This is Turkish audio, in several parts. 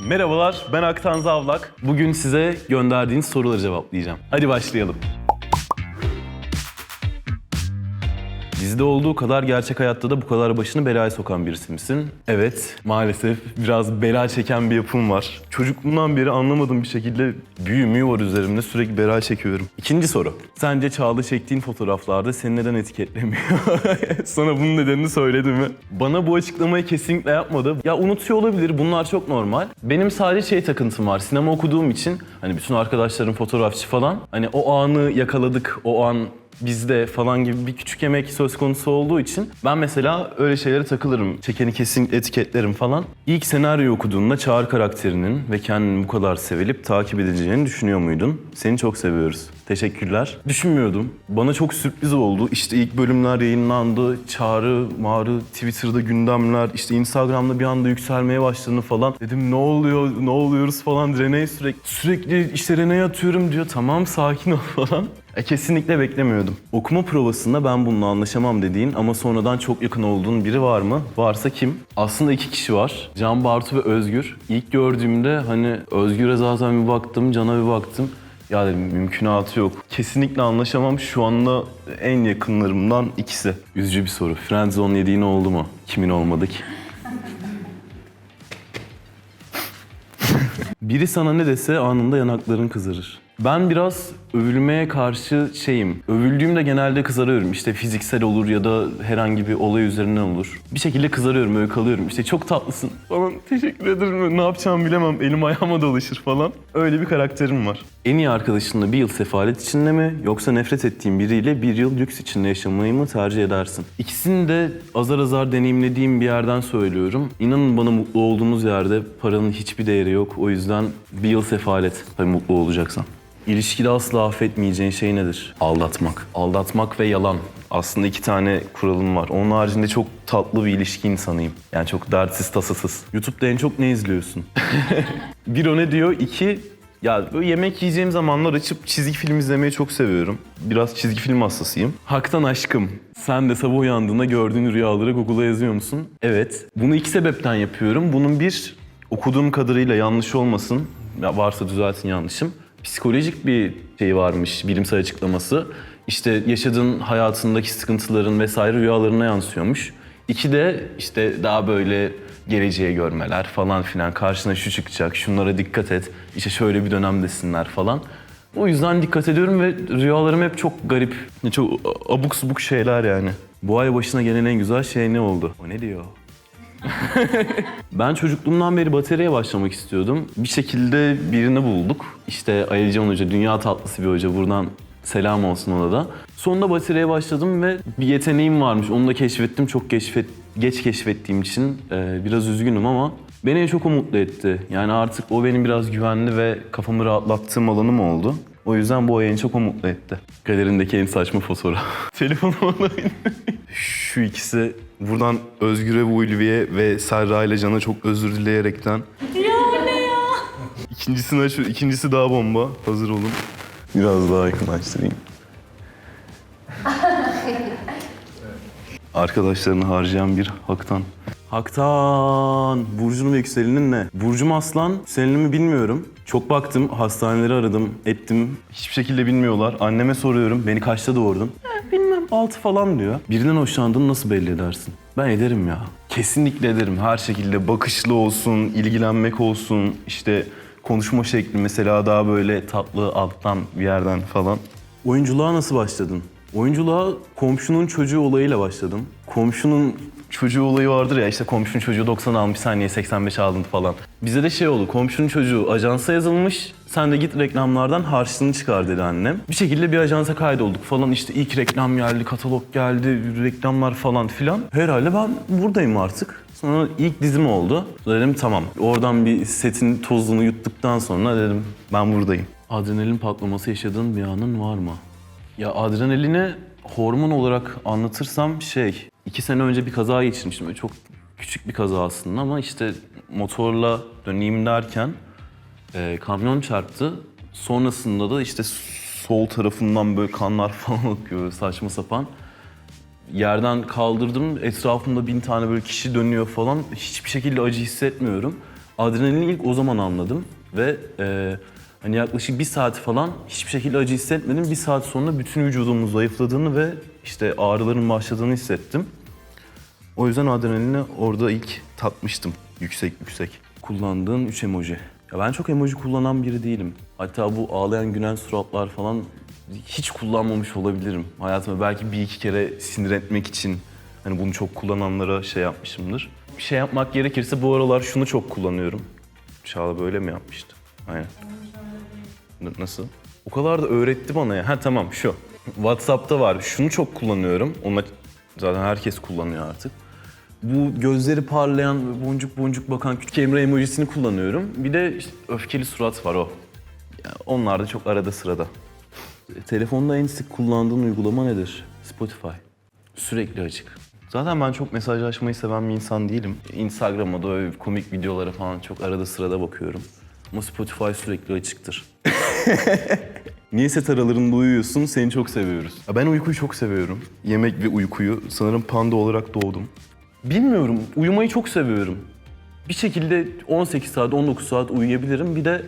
Merhabalar, ben Aktan Zavlak. Bugün size gönderdiğiniz soruları cevaplayacağım. Hadi başlayalım. Dizide olduğu kadar gerçek hayatta da bu kadar başını belaya sokan birisi misin? Evet, maalesef biraz bela çeken bir yapım var. Çocukluğumdan beri anlamadığım bir şekilde büyü var üzerimde sürekli bela çekiyorum. İkinci soru. Sence Çağla çektiğin fotoğraflarda seni neden etiketlemiyor? Sana bunun nedenini söyledi mi? Bana bu açıklamayı kesinlikle yapmadı. Ya unutuyor olabilir, bunlar çok normal. Benim sadece şey takıntım var. Sinema okuduğum için hani bütün arkadaşlarım fotoğrafçı falan. Hani o anı yakaladık, o an bizde falan gibi bir küçük emek söz konusu olduğu için ben mesela öyle şeylere takılırım. Çekeni kesin etiketlerim falan. İlk senaryo okuduğunda Çağrı karakterinin ve kendini bu kadar sevilip takip edileceğini düşünüyor muydun? Seni çok seviyoruz. Teşekkürler. Düşünmüyordum. Bana çok sürpriz oldu. İşte ilk bölümler yayınlandı. Çağrı, Mağrı, Twitter'da gündemler, işte Instagram'da bir anda yükselmeye başladığını falan. Dedim ne oluyor, ne oluyoruz falan. Rene sürekli, sürekli işte Rene'ye atıyorum diyor. Tamam sakin ol falan. E, kesinlikle beklemiyordum. Okuma provasında ben bununla anlaşamam dediğin ama sonradan çok yakın olduğun biri var mı? Varsa kim? Aslında iki kişi var. Can Bartu ve Özgür. İlk gördüğümde hani Özgür'e zaten bir baktım, Can'a bir baktım. Ya dedim mümkünatı yok. Kesinlikle anlaşamam. Şu anda en yakınlarımdan ikisi. Üzücü bir soru. Friendzone yediğin oldu mu? Kimin olmadı ki? Biri sana ne dese anında yanakların kızarır. Ben biraz övülmeye karşı şeyim. Övüldüğümde genelde kızarıyorum. İşte fiziksel olur ya da herhangi bir olay üzerinden olur. Bir şekilde kızarıyorum, öyle kalıyorum. İşte çok tatlısın falan. Teşekkür ederim. Ne yapacağımı bilemem. Elim ayağıma dolaşır falan. Öyle bir karakterim var. En iyi arkadaşınla bir yıl sefalet içinde mi yoksa nefret ettiğin biriyle bir yıl lüks içinde yaşamayı mı tercih edersin? İkisini de azar azar deneyimlediğim bir yerden söylüyorum. İnanın bana mutlu olduğumuz yerde paranın hiçbir değeri yok. O yüzden bir yıl sefalet. Tabii mutlu olacaksan. İlişkide asla affetmeyeceğin şey nedir? Aldatmak. Aldatmak ve yalan. Aslında iki tane kuralım var. Onun haricinde çok tatlı bir ilişki insanıyım. Yani çok dertsiz, tasasız. YouTube'da en çok ne izliyorsun? bir o ne diyor? İki, ya böyle yemek yiyeceğim zamanlar açıp çizgi film izlemeyi çok seviyorum. Biraz çizgi film hastasıyım. Haktan aşkım. Sen de sabah uyandığında gördüğün rüyaları Google'a yazıyor musun? Evet. Bunu iki sebepten yapıyorum. Bunun bir, okuduğum kadarıyla yanlış olmasın. Ya varsa düzeltin yanlışım. Psikolojik bir şey varmış, bilimsel açıklaması. İşte yaşadığın hayatındaki sıkıntıların vesaire rüyalarına yansıyormuş. İki de işte daha böyle geleceğe görmeler falan filan. Karşına şu çıkacak, şunlara dikkat et. İşte şöyle bir dönemdesinler falan. O yüzden dikkat ediyorum ve rüyalarım hep çok garip. Çok abuk subuk şeyler yani. Bu ay başına gelen en güzel şey ne oldu? O ne diyor? Ben çocukluğumdan beri bataryaya başlamak istiyordum. Bir şekilde birini bulduk. İşte Ayılcan Hoca, dünya tatlısı bir hoca. Buradan selam olsun ona da. Sonunda bataryaya başladım ve bir yeteneğim varmış. Onu da keşfettim. Çok keşfet, geç keşfettiğim için e, biraz üzgünüm ama beni en çok o mutlu etti. Yani artık o benim biraz güvenli ve kafamı rahatlattığım alanım oldu. O yüzden bu ay çok o mutlu etti. Galerindeki en saçma fotoğraf. Telefonum alayım. Şu ikisi buradan Özgür'e, Ulviye ve Serra ile Can'a çok özür dileyerekten. Ya ne ya? İkincisini aç, ikincisi daha bomba. Hazır olun. Biraz daha yakınlaştırayım. Arkadaşlarını harcayan bir Haktan. Haktan! Burcu'nun ve yükselinin ne? Burcum aslan, yükselenimi bilmiyorum. Çok baktım, hastaneleri aradım, ettim. Hiçbir şekilde bilmiyorlar. Anneme soruyorum, beni kaçta doğurdun? "Eh, bilmem, altı falan diyor. Birinden hoşlandığını nasıl belli edersin? Ben ederim ya. Kesinlikle ederim. Her şekilde bakışlı olsun, ilgilenmek olsun, işte konuşma şekli mesela daha böyle tatlı alttan bir yerden falan. Oyunculuğa nasıl başladın? Oyunculuğa komşunun çocuğu olayıyla başladım. Komşunun çocuğu olayı vardır ya işte komşunun çocuğu 90 almış saniye 85 aldın falan. Bize de şey oldu komşunun çocuğu ajansa yazılmış sen de git reklamlardan harçlığını çıkar dedi annem. Bir şekilde bir ajansa kaydolduk falan işte ilk reklam geldi, katalog geldi, reklamlar falan filan. Herhalde ben buradayım artık. Sonra ilk dizim oldu. Dedim tamam. Oradan bir setin tozunu yuttuktan sonra dedim ben buradayım. Adrenalin patlaması yaşadığın bir anın var mı? Ya adrenalini hormon olarak anlatırsam şey, iki sene önce bir kaza geçirmiştim. Çok küçük bir kaza aslında ama işte motorla döneyim derken e, kamyon çarptı. Sonrasında da işte sol tarafından böyle kanlar falan akıyor saçma sapan. Yerden kaldırdım, etrafımda bin tane böyle kişi dönüyor falan. Hiçbir şekilde acı hissetmiyorum. Adrenalini ilk o zaman anladım ve e, hani yaklaşık bir saat falan hiçbir şekilde acı hissetmedim. Bir saat sonra bütün vücudumun zayıfladığını ve işte ağrıların başladığını hissettim. O yüzden adrenalini orada ilk tatmıştım yüksek yüksek. Kullandığın 3 emoji. Ya ben çok emoji kullanan biri değilim. Hatta bu ağlayan gülen suratlar falan hiç kullanmamış olabilirim. Hayatımda belki bir iki kere sinir etmek için hani bunu çok kullananlara şey yapmışımdır. Bir şey yapmak gerekirse bu aralar şunu çok kullanıyorum. Çağla böyle mi yapmıştı? Aynen. Nasıl? O kadar da öğretti bana ya. Ha tamam şu. WhatsApp'ta var. Şunu çok kullanıyorum. Onu zaten herkes kullanıyor artık. Bu gözleri parlayan, boncuk boncuk bakan küçük Emre emojisini kullanıyorum. Bir de işte öfkeli surat var o. Ya onlar da çok arada sırada. E, Telefonda en sık kullandığın uygulama nedir? Spotify. Sürekli açık. Zaten ben çok mesajlaşmayı seven bir insan değilim. Instagram'a da öyle komik videolara falan çok arada sırada bakıyorum. Ama Spotify sürekli açıktır. Niye set aralarında uyuyorsun? Seni çok seviyoruz. Ya Ben uykuyu çok seviyorum. Yemek ve uykuyu. Sanırım panda olarak doğdum. Bilmiyorum. Uyumayı çok seviyorum. Bir şekilde 18 saat, 19 saat uyuyabilirim. Bir de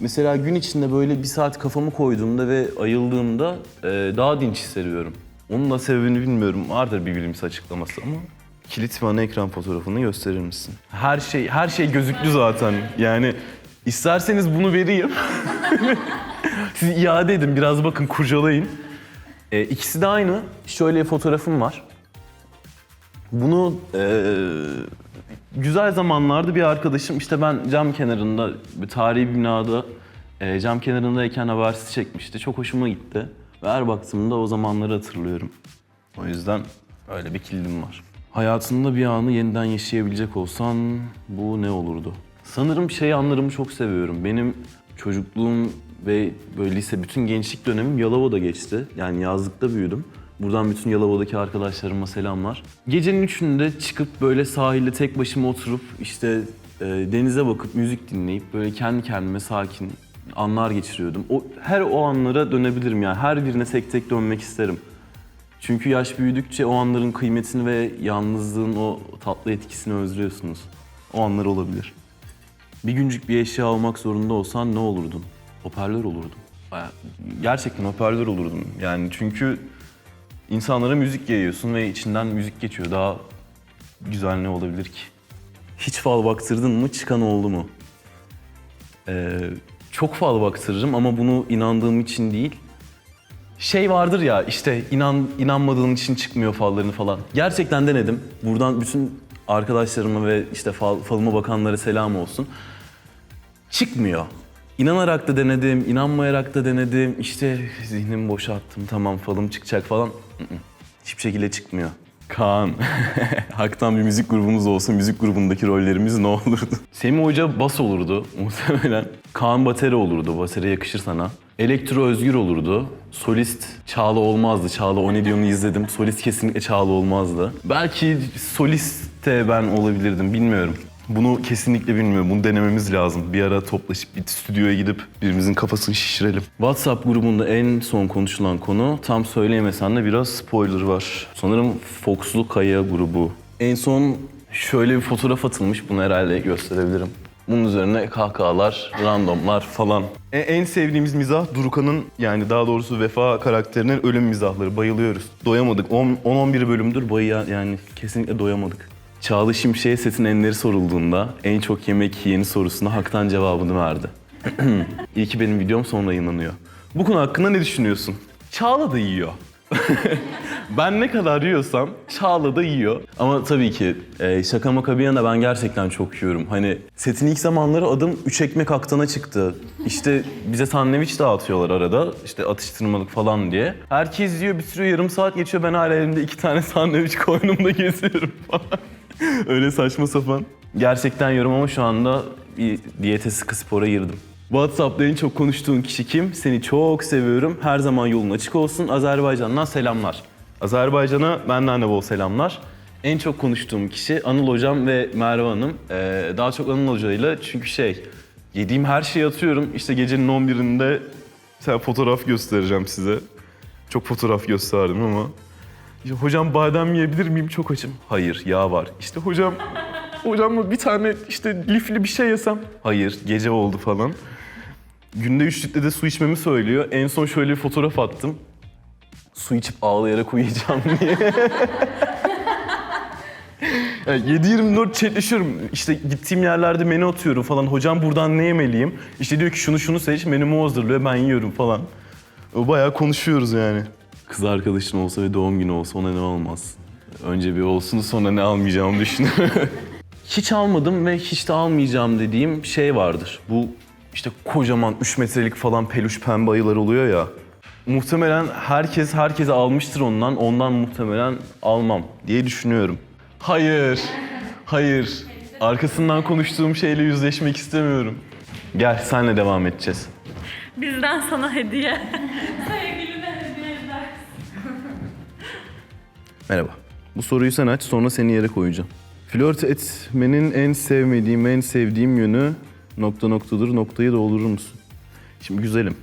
mesela gün içinde böyle bir saat kafamı koyduğumda ve ayıldığımda e, daha dinç hissediyorum. Onun da sebebini bilmiyorum. Vardır bir bilimsel açıklaması ama. Kilit ve ana ekran fotoğrafını gösterir misin? Her şey, her şey gözüklü zaten. Yani isterseniz bunu vereyim. Siz iade edin, biraz bakın, kurcalayın. E, ikisi de aynı. Şöyle fotoğrafım var. Bunu eee, güzel zamanlarda bir arkadaşım işte ben cam kenarında bir tarihi binada eee, cam kenarındayken habersiz çekmişti. Çok hoşuma gitti. Ve her baktığımda o zamanları hatırlıyorum. O yüzden öyle bir kildim var. Hayatında bir anı yeniden yaşayabilecek olsan bu ne olurdu? Sanırım şey anlarımı çok seviyorum. Benim çocukluğum ve böyle lise bütün gençlik dönemim Yalova'da geçti. Yani yazlıkta büyüdüm. Buradan bütün Yalova'daki arkadaşlarıma selamlar. Gecenin üçünde çıkıp böyle sahilde tek başıma oturup işte e, denize bakıp müzik dinleyip böyle kendi kendime sakin anlar geçiriyordum. O her o anlara dönebilirim yani. Her birine tek tek dönmek isterim. Çünkü yaş büyüdükçe o anların kıymetini ve yalnızlığın o tatlı etkisini özlüyorsunuz. O anlar olabilir. Bir güncük bir eşya almak zorunda olsan ne olurdun? Hoparlör olurdum. Baya- Gerçekten hoparlör olurdum. Yani çünkü insanlara müzik yayıyorsun ve içinden müzik geçiyor. Daha güzel ne olabilir ki? Hiç fal baktırdın mı çıkan oldu mu? Ee, çok fal baktırırım ama bunu inandığım için değil. Şey vardır ya işte inan inanmadığın için çıkmıyor fallarını falan. Gerçekten denedim. Buradan bütün arkadaşlarıma ve işte fal, falıma bakanlara selam olsun. Çıkmıyor. İnanarak da denedim, inanmayarak da denedim. İşte zihnimi boşalttım, tamam falım çıkacak falan. Hiçbir şekilde çıkmıyor. Kaan, haktan bir müzik grubumuz olsa müzik grubundaki rollerimiz ne olurdu? Semih Hoca bas olurdu muhtemelen. Kaan bateri olurdu, bateri yakışır sana. Elektro Özgür olurdu. Solist Çağla olmazdı. Çağla o ne diyor'unu izledim. Solist kesinlikle Çağla olmazdı. Belki solist de ben olabilirdim bilmiyorum. Bunu kesinlikle bilmiyorum. Bunu denememiz lazım. Bir ara toplaşıp bir stüdyoya gidip birimizin kafasını şişirelim. WhatsApp grubunda en son konuşulan konu tam söyleyemesen de biraz spoiler var. Sanırım Fox'lu Kaya grubu. En son şöyle bir fotoğraf atılmış. Bunu herhalde gösterebilirim. Bunun üzerine kahkahalar, randomlar falan. E, En sevdiğimiz mizah Durukan'ın yani daha doğrusu Vefa karakterinin ölüm mizahları. Bayılıyoruz. Doyamadık. 10-11 bölümdür bayı yani kesinlikle doyamadık. Çağla Şimşek'e setin enleri sorulduğunda en çok yemek yiyeni sorusuna haktan cevabını verdi. İyi ki benim videom sonra yayınlanıyor. Bu konu hakkında ne düşünüyorsun? Çağla da yiyor. ben ne kadar yiyorsam Çağla da yiyor. Ama tabii ki e, şaka maka bir yana ben gerçekten çok yiyorum. Hani setin ilk zamanları adım 3 ekmek aktana çıktı. İşte bize sandviç dağıtıyorlar arada. İşte atıştırmalık falan diye. Herkes yiyor bitiriyor yarım saat geçiyor. Ben hala elimde iki tane sandviç koynumda geziyorum falan. Öyle saçma sapan. Gerçekten yiyorum ama şu anda bir diyete sıkı spora girdim. WhatsApp'ta en çok konuştuğun kişi kim? Seni çok seviyorum. Her zaman yolun açık olsun. Azerbaycan'dan selamlar. Azerbaycan'a benden de bol selamlar. En çok konuştuğum kişi Anıl Hocam ve Merve Hanım. Ee, daha çok Anıl Hoca'yla çünkü şey, yediğim her şeyi atıyorum. İşte gecenin 11'inde sen fotoğraf göstereceğim size. Çok fotoğraf gösterdim ama. İşte, hocam badem yiyebilir miyim? Çok açım. Hayır, yağ var. İşte hocam Hocam bir tane işte lifli bir şey yesem. Hayır gece oldu falan. Günde 3 litre de su içmemi söylüyor. En son şöyle bir fotoğraf attım. Su içip ağlayarak uyuyacağım diye. Yani 7-24 chatleşiyorum. İşte gittiğim yerlerde menü atıyorum falan. Hocam buradan ne yemeliyim? İşte diyor ki şunu şunu seç, menümü o hazırlıyor, ben yiyorum falan. Bayağı konuşuyoruz yani. Kız arkadaşın olsa ve doğum günü olsa ona ne olmaz? Önce bir olsun sonra ne almayacağımı düşünüyorum. hiç almadım ve hiç de almayacağım dediğim şey vardır. Bu işte kocaman 3 metrelik falan peluş pembe ayılar oluyor ya. Muhtemelen herkes herkese almıştır ondan. Ondan muhtemelen almam diye düşünüyorum. Hayır. Hayır. Arkasından konuştuğum şeyle yüzleşmek istemiyorum. Gel senle devam edeceğiz. Bizden sana hediye edersin. Merhaba. Bu soruyu sen aç sonra seni yere koyacağım. Flört etmenin en sevmediğim, en sevdiğim yönü nokta noktadır. Noktayı doldurur musun? Şimdi güzelim.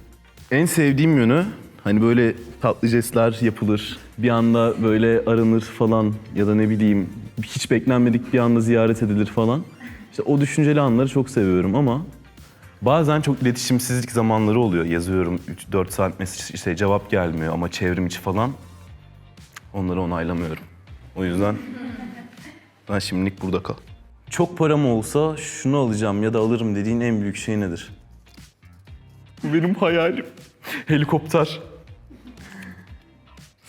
En sevdiğim yönü hani böyle tatlı jestler yapılır. Bir anda böyle aranır falan ya da ne bileyim hiç beklenmedik bir anda ziyaret edilir falan. İşte o düşünceli anları çok seviyorum ama bazen çok iletişimsizlik zamanları oluyor. Yazıyorum 3-4 saat mesaj işte cevap gelmiyor ama çevrim içi falan. Onları onaylamıyorum. O yüzden ben şimdilik burada kal. Çok param olsa şunu alacağım ya da alırım dediğin en büyük şey nedir? Benim hayalim. Helikopter.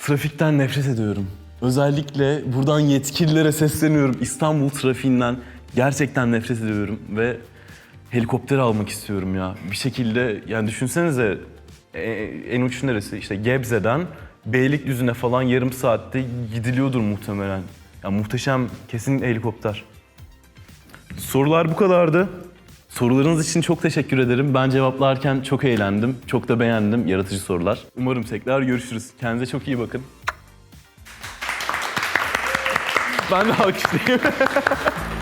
Trafikten nefret ediyorum. Özellikle buradan yetkililere sesleniyorum. İstanbul trafiğinden gerçekten nefret ediyorum ve helikopter almak istiyorum ya. Bir şekilde yani düşünsenize e, en uç neresi? İşte Gebze'den Beylikdüzü'ne falan yarım saatte gidiliyordur muhtemelen. Ya muhteşem kesin helikopter. Sorular bu kadardı. Sorularınız için çok teşekkür ederim. Ben cevaplarken çok eğlendim. Çok da beğendim yaratıcı sorular. Umarım tekrar görüşürüz. Kendinize çok iyi bakın. Ben de alkışlayayım.